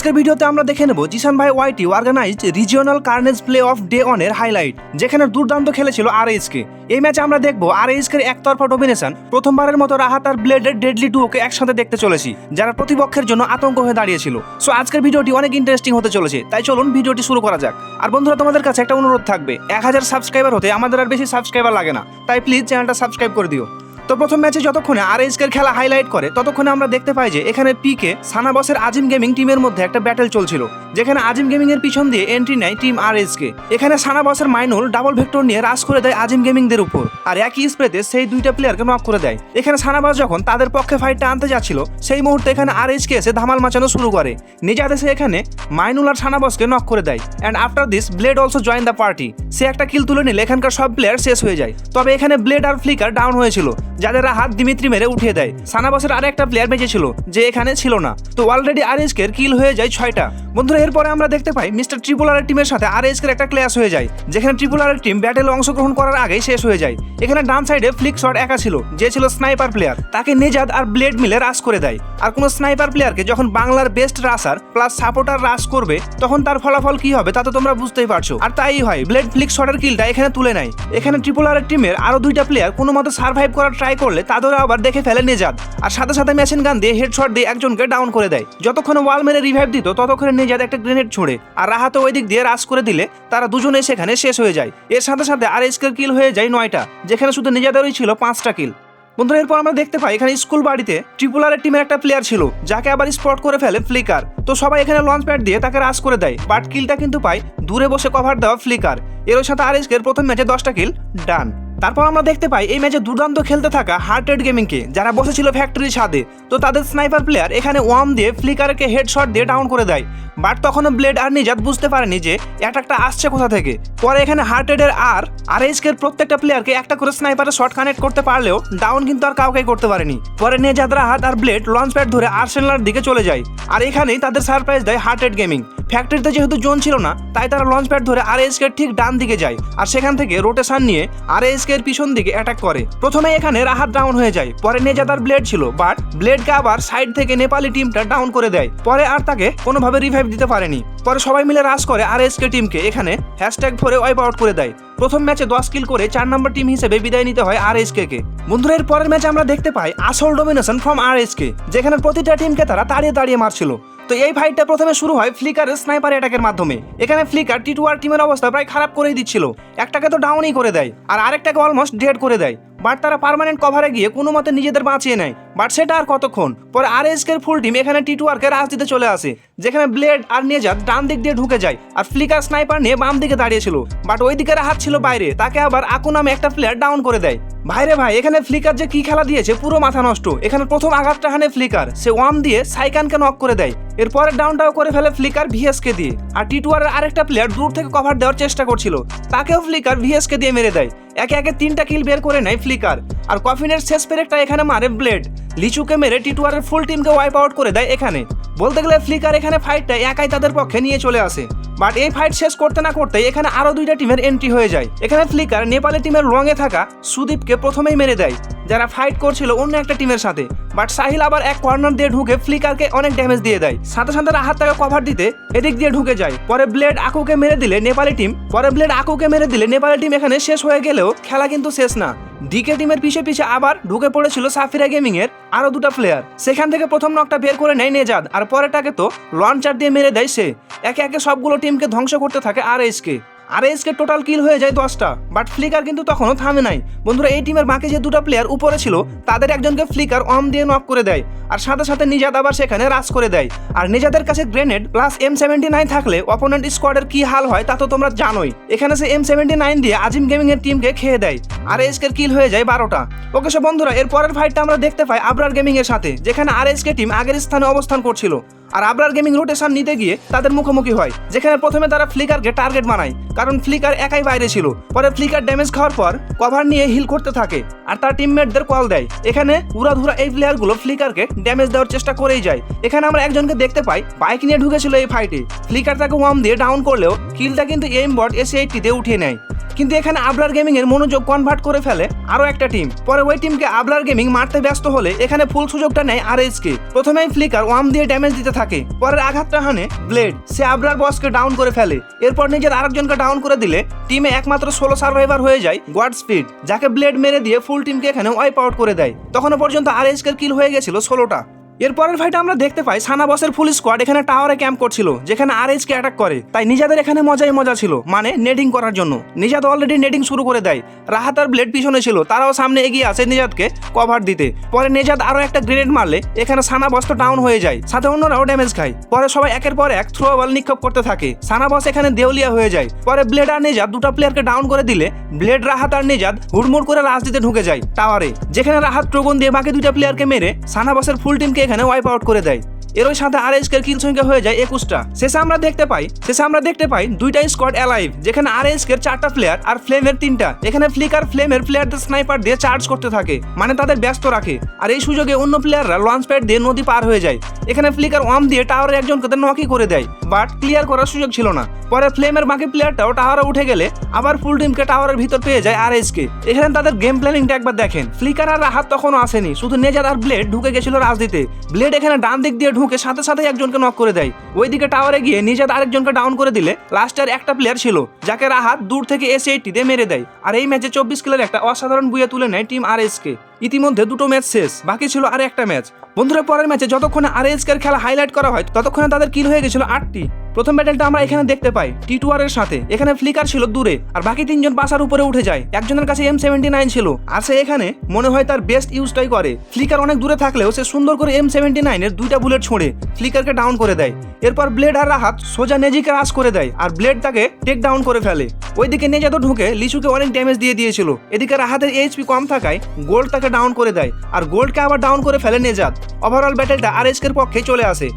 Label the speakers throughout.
Speaker 1: আজকের ভিডিওতে আমরা দেখে নেব জিসান ভাই YT organized regional carnage play off day অনের highlight যেখানে দুর্দান্ত খেলেছিল আর কে। এই ম্যাচে আমরা দেখব আর এর একতরফা ডোমিনেশন প্রথমবারের মতো রাহাত আর ব্লেডের ডেডলি টুকে একসাথে দেখতে চলেছি, যারা প্রতিপক্ষের জন্য আতঙ্ক হয়ে দাঁড়িয়েছিল। সো আজকের ভিডিওটি অনেক ইন্টারেস্টিং হতে চলেছে, তাই চলুন ভিডিওটি শুরু করা যাক। আর বন্ধুরা, তোমাদের কাছে একটা অনুরোধ থাকবে, এক হাজার সাবস্ক্রাইবার হতে আমাদের আর বেশি সাবস্ক্রাইবার লাগে না, তাই প্লিজ চ্যানেলটা সাবস্ক্রাইব করে দিও। তো প্রথম ম্যাচে যতক্ষণে আর এর খেলা হাইলাইট করে, ততক্ষণে আমরা দেখতে পাই যে এখানে পিকে সানাবসের আজিম গেমিং টিমের মধ্যে একটা ব্যাটেল চলছিল, যেখানে আজিম গেমিং এর পিছন দিয়ে এন্ট্রি নেয় টিম আর কে এখানে সানাবসের মাইনুল ডাবল ভেক্টর নিয়ে রাশ করে দেয় আজিম গেমিংদের উপর, আর একই স্প্রেতে সেই দুইটা প্লেয়ারকে নক করে দেয়। এখানে সানাবাস যখন তাদের পক্ষে ফাইটটা আনতে যাচ্ছিল, সেই মুহূর্তে এখানে আর কে এসে ধামাল মাচানো শুরু করে। নিজে আদেশে এখানে মাইনুল আর সানাবসকে নক করে দেয়। And after this Blade also join the party সে একটা কিল তুলে নিলে, এখানকার সব প্লেয়ার শেষ হয়ে যায়। তবে এখানে ব্লেড আর ফ্লিকার ডাউন হয়েছিল। যাদের হাত দিমিত্রি মেরে উঠিয়ে দেয়। সানাবাসের আর একটা প্লেয়ার বেঁচে ছিল, যে এখানে ছিল না। তো অলরেডি আর এর কিল হয়ে যায় ছয়টা। বন্ধুরা, এরপরে আমরা দেখতে পাই মিস্টার ট্রিপল আর টিমের সাথে আর এর একটা ক্লাস হয়ে যায়, যেখানে ট্রিপল আর টিম ব্যাটেলে অংশগ্রহণ করার আগেই শেষ হয়ে যায়। এখানে ডান সাইডে ফ্লিক শট একা ছিল, যে ছিল স্নাইপার প্লেয়ার তাকে নেজাদ আর ব্লেড মিলে রাস করে দেয়। আর কোনো স্নাইপার প্লেয়ারকে যখন বাংলার best rusher plus supporter rush করবে, তখন তার ফলাফল কি হবে তা তো তোমরা বুঝতেই পারছ। আর তাই হয় ব্লেড ফ্লিক শটের কিলটা এখানে তুলে নেয়। এখানে ট্রিপল আর টিমের আরও দুইটা প্লেয়ার কোনো মতো সার্ভাইভ করার ট্রাই করলে তাদের আবার দেখে ফেলে নেজাদ। আর সাথে সাথে মেশিন গান দিয়ে হেডশট দিয়ে একজনকে ডাউন করে দেয়। যতক্ষণ ওয়াল মেরে রিভাইভ দিত, ততক্ষণে নেজাদ একটা গ্রেনেড ছুঁড়ে। আর রাহাতে ওই দিক দিয়ে রাস করে দিলে, তারা দুজনে সেখানে শেষ হয়ে যায়। এর সাথে সাথে আর এসকের কিল হয়ে যায় নয়টা, যেখানে শুধু নেজাদেরই ছিল পাঁচটা কিল বন্ধুরা, এরপর আমরা দেখতে পাই এখানে স্কুল বাড়িতে ট্রিপুলারের টিমের একটা প্লেয়ার ছিল, যাকে আবার স্পট করে ফেলে ফ্লিকার তো সবাই এখানে লঞ্চ প্যাড দিয়ে তাকে রাস করে দেয় বাট কিলটা কিন্তু পায় দূরে বসে কভার দেওয়া ফ্লিকার এর সাথে আর এসকের প্রথম ম্যাচে দশটা কিল ডান তারপর আমরা দেখতে পাই এই ম্যাচে দুর্দান্ত খেলতে থাকা হার্টেড গেমিংকে যারা বসেছিল ফ্যাক্টরির ছাদে। তো তাদের স্নাইপার প্লেয়ার এখানে ওয়াম দিয়ে ফ্লিকারকে হেডশট দিয়ে ডাউন করে দেয়। বাট তখনও ব্লেড আর নিজাত বুঝতে পারেনি যে অ্যাটাকটা আসছে কোথা থেকে। পরে এখানে হার্টেডের আর আর এইচকের প্রত্যেকটা প্লেয়ারকে একটা করে স্নাইপারে শট কানেক্ট করতে পারলেও ডাউন কিন্তু আর কাউকে করতে পারেনি। পরে নেজাদ রাহাত আর ব্লেড লঞ্চ প্যাড ধরে আর্সেনালার দিকে চলে যায়। আর এখানেই তাদের সারপ্রাইজ দেয় হার্টেড গেমিং ফ্যাক্টরিতে যেহেতু জোন ছিল না, তাই তারা লঞ্চ প্যাড ধরে আর ঠিক ডান দিকে যায়। আর সেখান থেকে রোটেশন নিয়ে আর এসকে পিছন দিকে অ্যাটাক করে। প্রথমে এখানে রাহাত ডাউন হয়ে যায়। পরে নেজাদার ব্লেড ছিল বাট ব্লেডকে আবার সাইড থেকে নেপালি টিমটা ডাউন করে দেয়। পরে আর তাকে কোনোভাবে রিভাইভ দিতে পারেনি। পরে সবাই মিলে রাশ করে আর এসকে টিমকে এখানে হ্যাশট্যাগ ভরে ওয়াইপ আউট করে দেয়। প্রথম ম্যাচে দশ কিল করে চার নম্বর টিম হিসেবে বিদায় নিতে হয় আর এসকে কে। বন্ধুরা এর পরের ম্যাচে আমরা দেখতে পাই আসল ডোমিনেশন ফ্রম আর এসকে যেখানে প্রতিটা টিমকে তারা তাড়িয়ে তাড়িয়ে মারছিল। তো এই ফাইটটা প্রথমে শুরু হয় ফ্লিকারের স্নাইপার অ্যাটাকের মাধ্যমে। এখানে ফ্লিকার টি টু আর টিমের অবস্থা প্রায় খারাপ করেই দিচ্ছিল। একটাকে তো ডাউনই করে দেয়, আর আরেকটাকে অলমোস্ট ডেড করে দেয়। বাট তারা পার্মানেন্ট কভারে গিয়ে কোনো মতে নিজেদের বাঁচিয়ে নেয়। বাট সেটা আর কতক্ষণ? পরে আর এসকের ফুল টিম এখানে টি টু আরকে রাজ দিতে চলে আসে, যেখানে ব্লেড আর নেজাদ ডান দিক দিয়ে ঢুকে যায় আর ফ্লিকার স্নাইপার নিয়ে বাম দিকে দাঁড়িয়েছিল বাট ওই দিকের হাত ছিল বাইরে, তাকে আবার আকু নামে একটা প্লেয়ার ডাউন করে দেয়। ভাইরে ভাই, এখানে ফ্লিকার যে কি খেলা দিয়েছে, পুরো মাথা নষ্ট। এখানে প্রথম আঘাতটা হানে ফ্লিকার সে ওয়াম দিয়ে সাইকানকে নক করে দেয়। এরপরে ডাউনটাও করে ফেলে ফ্লিকার ভিএসকে দিয়ে। আর টি টু আর আরেকটা প্লেয়ার দূর থেকে কভার দেওয়ার চেষ্টা করছিল। তাকেও ফ্লিকার ভিএসকে দিয়ে মেরে দেয়। একে একে তিনটা কিল বের করে নেয় ফ্লিকার আর কফিনের শেষ পেরেকটা এখানে মারে ব্লেড লিচুকে মেরে টি টু আরের ফুল টিমকে ওয়াইপ আউট করে দেয় এখানে। বলতে গেলে ফ্লিকার এখানে ফাইটটা একাই তাদের পক্ষে নিয়ে চলে আসে। বাট এই ফাইট শেষ করতে না করতে এখানে আরও দুইটা টিমের এন্ট্রি হয়ে যায়। এখানে ফ্লিকার নেপালি টিমের রঙে থাকা সুদীপকে প্রথমেই মেরে দেয়, যারা ফাইট করছিল অন্য একটা টিমের সাথে। বাট সাহিল আবার এক কর্নার দিয়ে ঢুকে ফ্লিকারকে অনেক ড্যামেজ দিয়ে দেয়। সাথে সাথে হাত তাকে কভার দিতে এদিক দিয়ে ঢুকে যায়। পরে ব্লেড আকুকে মেরে দিলে নেপালি টিম পরে ব্লেড আকুকে মেরে দিলে নেপালি টিম এখানে শেষ হয়ে গেলেও খেলা কিন্তু শেষ না। ডিকে টিমের পিছে পিছে আবার ঢুকে পড়েছিল সাফিরা গেমিং এর আরও দুটা প্লেয়ার সেখান থেকে প্রথম নকটা বের করে নেয় নেজাদ, আর পরেরটাকে তো লঞ্চার দিয়ে মেরে দেয় সে। একে একে সবগুলো টিমকে ধ্বংস করতে থাকে R S K R S K total kill হয়ে যায় দশটা। বাট ফ্লিকার কিন্তু তখনও থামে নাই। বন্ধুরা, এই টিমের বাকি যে দুটো প্লেয়ার উপরে ছিল, তাদের একজনকে ফ্লিকার অম দিয়ে নক করে দেয়। আর সাথে সাথে নিজাদ আবার সেখানে রাস করে দেয়। আর নিজাদের কাছে grenade plus M seventy nine থাকলে অপোনেন্ট স্কোয়াডের কি হাল হয় তা তো তোমরা জানোই। এখানে সে এম সেভেন্টি নাইন দিয়ে আজিম গেমিং এর টিমকে খেয়ে দেয়। আর এসকের কিল হয়ে যায় বারোটা। ওকে সে বন্ধুরা, এর পরের ফাইটটা আমরা দেখতে পাই আবরার গেমিং এর সাথে, যেখানে আর এসকে টিম আগের স্থানে অবস্থান করছিল। আর আবরার গেমিং রোটেশন নিতে গিয়ে তাদের মুখোমুখি হয়, যেখানে প্রথমে তারা ফ্লিকারকে টার্গেট বানায়, কারণ ফ্লিকার একাই বাইরে ছিল। পরে ফ্লিকার ড্যামেজ খাওয়ার পর কভার নিয়ে হিল করতে থাকে, আর তার টিমমেটদের কল দেয়। এখানে উড়াধুরা এই প্লেয়ারগুলো ফ্লিকারকে ড্যামেজ দেওয়ার চেষ্টা করেই যায়। এখানে আমরা একজনকে দেখতে পাই বাইক নিয়ে ঢুকেছিল এই ফাইটে ফ্লিকার তাকে ওয়াম দিয়ে ডাউন করলেও কিলটা কিন্তু এম বট এসে এইটটিতে উঠিয়ে নেয়। কিন্তু এখানে আবলার গেমিং এর মনোযোগ কনভার্ট করে ফেলে আরও একটা টিম পরে ওই টিমকে আবলার গেমিং মারতে ব্যস্ত হলে এখানে ফুল সুযোগটা নেয় আর কে প্রথমেই ফ্লিকার ওয়াম দিয়ে ড্যামেজ দিতে থাকে। পরের আঘাতটা হানে ব্লেড সে আবলার বসকে ডাউন করে ফেলে। এরপর নিজের আরেকজনকে ডাউন করে দিলে টিমে একমাত্র সোলো সার্ভাইভার হয়ে যায় গোয়াড স্পিড যাকে ব্লেড মেরে দিয়ে ফুল টিমকে এখানে ওয়াইপ আউট করে দেয়। তখনও পর্যন্ত আর এসকের কিল হয়ে গেছিল ষোলোটা এরপরের ফাইটে আমরা দেখতে পাই সানা বসের ফুল স্কোয়াড এখানে টাওয়ারে ক্যাম্প করছিল, যেখানে আর কে অ্যাটাক করে। তাই নিজাদের এখানে মজাই মজা ছিল মানে নেডিং করার জন্য। নিজাদ অলরেডি নেডিং শুরু করে দেয়। রাহাত আর ব্লেড পিছনে ছিল, তারাও সামনে এগিয়ে আসে নিজাদকে কভার দিতে। পরে নিজাদ আরও একটা গ্রেনেড মারলে, এখানে সানা বস তো ডাউন হয়ে যায়, সাথে অন্যরাও ড্যামেজ খায়। পরে সবাই একের পর এক থ্রো বল নিক্ষেপ করতে থাকে। সানা বস এখানে দেউলিয়া হয়ে যায়। পরে ব্লেড আর নিজাদ দুটো প্লেয়ারকে ডাউন করে দিলে ব্লেড রাহাত আর নিজাদ হুড়মুড় করে রাজ দিতে ঢুকে যায় টাওয়ারে যেখানে রাহাত ট্রোগন দিয়ে বাকি দুইটা প্লেয়ারকে মেরে সানা বসের ফুল টিমকে এখানে ওয়াইপ আউট করে দেয়। এরই সাথে আর এসকের কিল সংখ্যা হয়ে যায় একুশটা। শেষে আমরা দেখতে পাই, শেষে আমরা দেখতে পাই দুইটা স্কোয়াড অ্যালাইভ যেখানে আর এসকের চারটা প্লেয়ার আর ফ্লেমের তিনটা। এখানে ফ্লিক আর ফ্লেমের প্লেয়ারদের স্নাইপার দিয়ে চার্জ করতে থাকে মানে তাদের ব্যস্ত রাখে। আর এই সুযোগে অন্য প্লেয়াররা লঞ্চ প্যাড দিয়ে নদী পার হয়ে যায়। এখানে ফ্লিকার ওয়াম দিয়ে টাওয়ারে একজনকে নকি করে দেয় বাট ক্লিয়ার করার সুযোগ ছিল না। পরে ফ্লেমের বাকি প্লেয়ারটাও টাওয়ারে উঠে গেলে আবার ফুল টিমকে টাওয়ারের ভিতর পেয়ে যায় আর এসকে এখানে তাদের গেম প্ল্যানিংটা একবার দেখেন। ফ্লিকার আর রাহাত তখনও আসেনি, শুধু নেজার আর ব্লেড ঢুকে গেছিল রাজদিতে ব্লেড এখানে ডান দিক দিয়ে ঢুকে সাথে সাথে একজনকে নক করে দেয়। ওইদিকে টাওয়ারে গিয়ে নিজাদ আরেকজনকে ডাউন করে দিলে লাস্টের একটা প্লেয়ার ছিল, যাকে রাহাত দূর থেকে এসে এইটিতে মেরে দেয়। আর এই ম্যাচে চব্বিশ কিলের একটা অসাধারণ বুয়ে তুলে নেয় টিম আর এসকে ইতিমধ্যে দুটো ম্যাচ শেষ, বাকি ছিল আর একটা ম্যাচ। বন্ধুরা, পরের ম্যাচে যতক্ষণে আর এসকের খেলা হাইলাইট করা হয়, ততক্ষণে তাদের কিল হয়ে গেছিল আটটি। প্রথম ব্যাটেলটা আমরা এখানে দেখতে পাই টি টুয়ারের সাথে। এখানে ফ্লিকার ছিল দূরে, আর বাকি তিনজন বাসার উপরে উঠে যায়। একজনের কাছে এম সেভেন্টি নাইন ছিল, আর সে এখানে মনে হয় তার বেস্ট ইউজটাই করে। ফ্লিকার অনেক দূরে থাকলেও সে সুন্দর করে এম সেভেন্টি নাইনের দুইটা বুলেট ছোঁড়ে ফ্লিকারকে ডাউন করে দেয়। এরপর ব্লেড আর রাহাত সোজা নেজিকে রাস করে দেয়, আর ব্লেড তাকে টেক ডাউন করে ফেলে। ওইদিকে নেজাদও ঢুকে লিচুকে অনেক ড্যামেজ দিয়ে দিয়েছিল। এদিকে রাহাতের এইচপি কম থাকায় গোল্ড তাকে ডাউন করে দেয়। আর গোল্ডকে আবার ডাউন করে ফেলে নেজাদ ওভারঅল ব্যাটেলটা আর এসকের পক্ষে চলে আসে।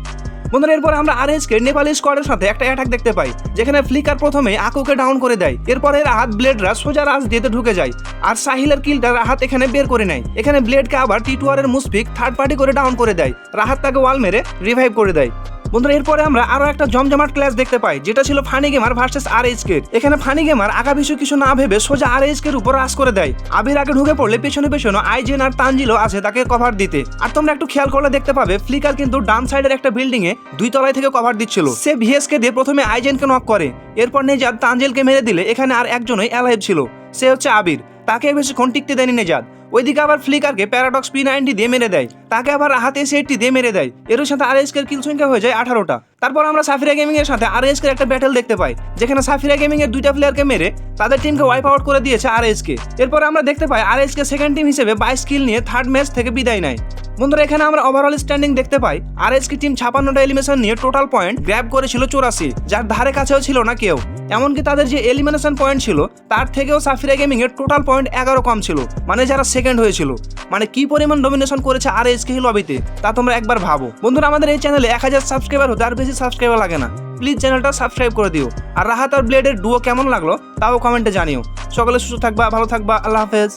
Speaker 1: বন্ধুরা, এরপর আমরা আর এসকে নেপালি স্কোয়াডের সাথে একটা অ্যাটাক দেখতে পাই, যেখানে ফ্লিকার প্রথমে আকুকে ডাউন করে দেয়। এরপর এরপরে রাহাত ব্লেডরা সোজা রাজ দিতে ঢুকে যায়, আর সাহিলের কিলটা রাহাত এখানে বের করে নেয়। এখানে ব্লেডকে আবার টি টুয়ারের মুসফিক থার্ড পার্টি করে ডাউন করে দেয়। রাহাত তাকে ওয়াল মেরে রিভাইভ করে দেয়। বন্ধুরা, এরপরে আমরা আরও একটা জমজমাট ক্লাস দেখতে পাই, যেটা ছিল funny gamer versus R H K এখানে ফানি গেমার আগা পিছু কিছু না ভেবে সোজা আর এইচ কের উপর রাস করে দেয়। আবির আগে ঢুকে পড়লে পেছনে পেছনে আইজেন আর তানজিলও আছে তাকে কভার দিতে। আর তোমরা একটু খেয়াল করলে দেখতে পাবে ফ্লিকার কিন্তু ডান সাইডের একটা বিল্ডিং এ দুই তলায় থেকে কভার দিচ্ছিল। সে ভিএসকে দিয়ে প্রথমে আইজেনকে নক করে। এরপর নেজাদ তানজিলকে মেরে দিলে এখানে আর একজনই অ্যালাইভ ছিল। সে হচ্ছে আবির। তাকে বেশিক্ষণ টিকতে দেয়নি নেজাদ। ওইদিকে আবার ফ্লিকারকে প্যারাডক্স পি নাইনটি দিয়ে মেরে দেয়। তাকে আবার হাতে সেটটি দিয়ে মেরে দেয়। এর সাথে আর এসকের কিল সংখ্যা হয়ে যায় আঠারোটা। তারপর আমরা সাফিরা গেমিং এর সাথে আর এসকের একটা ব্যাটেল দেখতে পাই, যেখানে সাফিরা গেমিং এর দুইটা প্লেয়ারকে মেরে তাদের টিমকে ওয়াইপ আউট করে দিয়েছে আর এসকে এরপর আমরা দেখতে পাই R S K second team হিসেবে বাইশ কিল নিয়ে থার্ড ম্যাচ থেকে বিদায় নেয়। বন্ধুরা, এখানে আমরা ওভারঅল স্ট্যান্ডিং দেখতে পাই। আর এসকে টিম ছাপান্নটা এলিমিনেশন নিয়ে টোটাল পয়েন্ট গ্র্যাব করেছিল চৌরাশি, যার ধারে কাছেও ছিল না কেউ। এমনকি তাদের যে এলিমিনেশন পয়েন্ট ছিল, তার থেকেও সাফিরা গেমিং এর টোটাল পয়েন্ট এগারো কম ছিল মানে যারা সেকেন্ড হয়েছিল। মানে কি পরিমাণ ডমিনেশন করেছে আর এসকে লবিতে তা তোমরা একবার ভাবো। বন্ধুরা, আমাদের এই চ্যানেলে এক হাজার সাবস্ক্রাইবার হতে আর বেশি সাবস্ক্রাইবার লাগে না। প্লিজ চ্যানেলটা সাবস্ক্রাইব করে দিও। আর রাহাত আর ব্লেডের ডুও কেমন লাগল, তাও কমেন্টে জানিও। সকলে সুস্থ থাকবা, ভালো থাকবা, আল্লাহ হাফেজ।